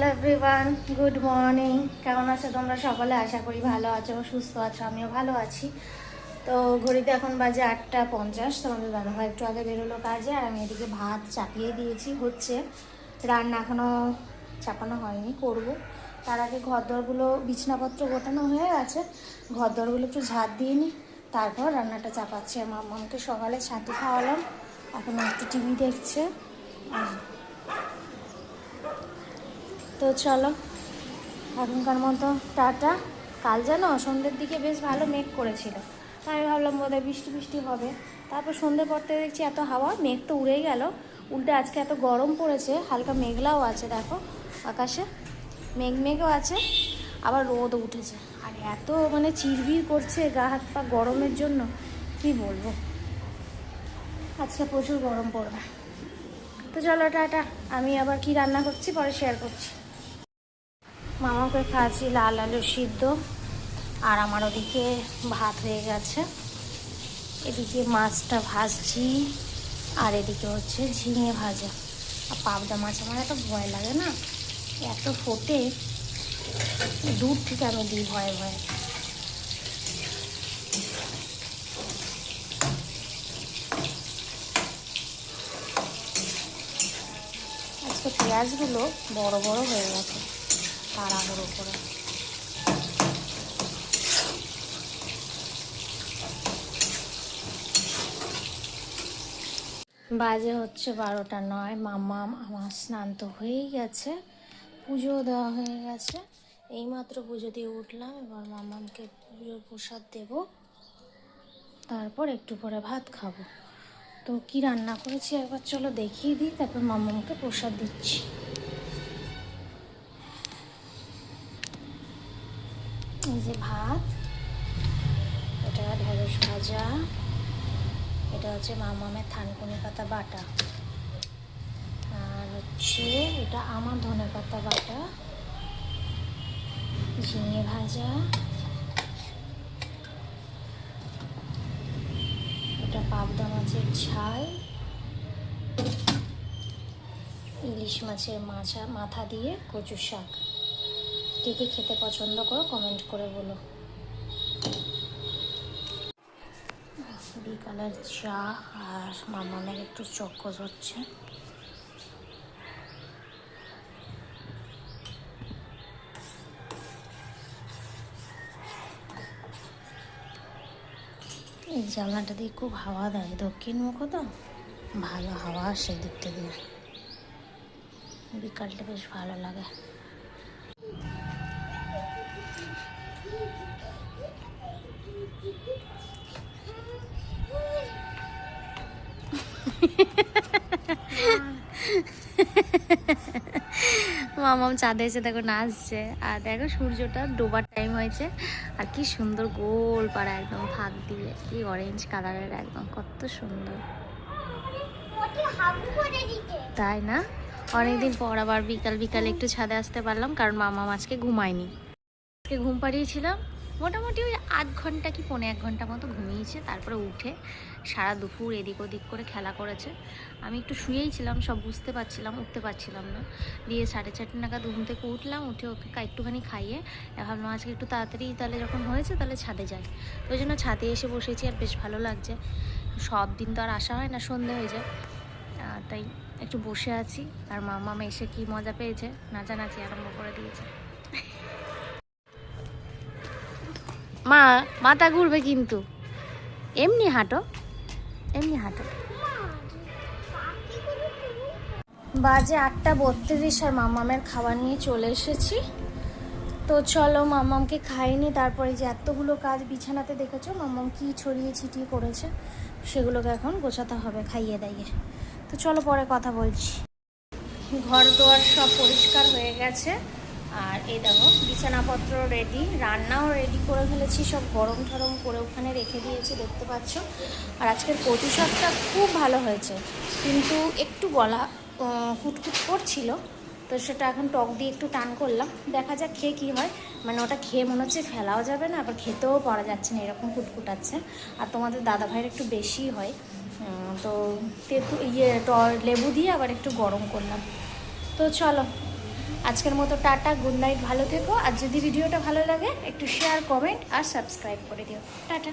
Hello everyone, good morning. কেমন আছো তোমরা সকলে? আশা করি ভালো আছো, সুস্থ আছো, আমিও ভালো আছি। তো ঘড়িতে এখন বাজে আটটা পঞ্চাশ তোমাদের দাদাভাই একটু আগে বেরোলো কাজে আর আমি এদিকে ভাত চাপিয়ে দিয়েছি। হচ্ছে রান্না এখনও চাপানো হয়নি, করব। তার আগে ঘরদরগুলো বিছনাপত্র গোটানো হয়ে গেছে। ঘরদরগুলো একটু ঝাড় দিয়ে নিই তারপর রান্নাটা চাপাচ্ছি। আমার মামকে সকালে ছাতু খাওয়ালাম, এখন একটু টিভি দেখছে। আর তো চলো, এখনকার মতো টাটা। কাল যেন সন্ধ্যের দিকে বেশ ভালো মেঘ করেছিল। তাই আমি ভাবলাম বোধহয় বৃষ্টি বৃষ্টি হবে। তারপর সন্ধ্যে পড়তে দেখছি এত হাওয়া, মেঘ তো উড়েই গেল। উল্টে আজকে এত গরম পড়েছে, হালকা মেঘলাও আছে দেখো আকাশে। মেঘ মেঘও আছে, আবার রোদও উঠেছে। আর এত মানে চিরবির করছে গা হাত পা গরমের জন্য, কি বলব? আজকে প্রচুর গরম পড়বে। তো চলো, টাটা। আমি আবার কি রান্না করছি, পরে শেয়ার করছি। মামাকে খাচ্ছি, লাল আলু সিদ্ধ, আর আমার ওদিকে ভাত হয়ে গেছে। এদিকে মাছটা ভাজছি, আর এদিকে হচ্ছে ঝিঙে ভাজা। আর পাবদা মাছ আমার এত ভয় লাগে না, এত ফোটে দূর থেকে আমি দিই ভয়ে ভয়ে। আজকে পেঁয়াজগুলো বড় বড় হয়ে গেছে। তাড়াহুড়ো করে। বাজে হচ্ছে বারোটা নয়। মামা আমার স্নান তো হয়েই গেছে পুজো দেওয়া হয়ে গেছে। এইমাত্র পুজো দিয়ে উঠলাম, এবার মামামকে পুজোর প্রসাদ দেব। তারপর একটু পরে ভাত খাব। তো কি রান্না করেছি একবার চলো দেখিয়ে দিই, তারপর মামামকে প্রসাদ দিচ্ছি। এই যে ভাত। এটা ঢেঁড়স ভাজা। এটা হচ্ছে মামামের থানকুনি পাতা বাটা। আর হচ্ছে এটা আমার ধনে পাতা বাটা। ঝিঙে ভাজা। এটা পাবদা মাছের ঝাল। ইলিশ মাছের মাছা মাথা দিয়ে কচু শাক। কে কে খেতে পছন্দ করো কমেন্ট করে বলো। বিকালের চা আর মামামের একটু চক্কস হচ্ছে। এই জানলাটা দিয়ে খুব হাওয়া দেয়, দক্ষিণ মুখ তো ভালো হাওয়া আসে দিকটা দিয়ে বিকালটা বেশ ভালো লাগে। মামাম চাঁদে এসে দেখো নাচছে। আর দেখো সূর্যটা ডোবার টাইম হয়েছে। আর কি সুন্দর গোল পাড়া একদম, ফাঁক দিয়ে। কি অরেঞ্জ কালারের একদম, কত সুন্দর। তাই না? অনেকদিন পর আবার বিকাল বিকাল একটু ছাদে আসতে পারলাম, কারণ মামা আজকে ঘুমায়নি। আজকে ঘুম পাড়িয়েছিলাম মোটামুটি ওই আধ ঘণ্টা কি পৌনে এক ঘণ্টা মতো ঘুমিয়েছে, তারপরে উঠে সারা দুপুর এদিক ওদিক করে খেলা করেছে। আমি একটু শুয়েই ছিলাম, সব বুঝতে পারছিলাম, উঠতে পারছিলাম না। দিয়ে সাড়ে চারটে নাগাদ ঘুম থেকে উঠলাম, উঠে ওকে একটুখানি খাইয়ে ভাবলাম, আজকে একটু তাড়াতাড়ি তাহলে যখন হয়েছে তাহলে ছাদে যাই। ওই জন্য ছাদে এসে বসেছি আর বেশ ভালো লাগছে। সব দিন তো আর আসা হয় না, সন্ধে হয়ে যায়। তাই একটু বসে আছি। আর মামা এসে কি মজা পেয়েছে? নাচানাচি আরম্ভ করে দিয়েছে। মা, মাথা ঘুরবে কিন্তু। এমনি হাঁটো এমনি হাঁটো। বাজে আটটা বত্রিশ আর মামামের খাবার নিয়ে চলে এসেছি। তো চলো মামামকে খাইনি তারপরে যে এতগুলো কাজ বিছানাতে দেখেছ, মামাম কি ছড়িয়ে ছিটিয়ে করেছে, সেগুলোকে এখন গোছাতে হবে, খাইয়ে দাইয়ে। তো চলো পরে কথা বলছি। ঘর দোয়ার সব পরিষ্কার হয়ে গেছে। আর এই দেখো, বিছানাপত্র রেডি রান্নাও রেডি করে ফেলেছি, সব গরম ঠরম করে ওখানে রেখে দিয়েছি, দেখতে পাচ্ছ। আর আজকের কচু শাকটা খুব ভালো হয়েছে, কিন্তু একটু গলা কুটকুট করছিল, তো সেটা এখন টক দিয়ে একটু টান করলাম। দেখা যাক খেয়ে কী হয়। মানে ওটা খেয়ে মনে হচ্ছে ফেলাও যাবে না, আবার খেতেও পারা যাচ্ছে না, এরকম কুটকুটাচ্ছে আর তোমাদের দাদা ভাইয়ের একটু বেশি হয়। তো তেঁতু ইয়ে লেবু দিয়ে আবার একটু গরম করলাম। তো চলো আজকের মতো টাটা গুড নাইট ভালো থেকো। আর যদি ভিডিওটা ভালো লাগে, একটু শেয়ার কমেন্ট আর সাবস্ক্রাইব করে দিও। টাটা।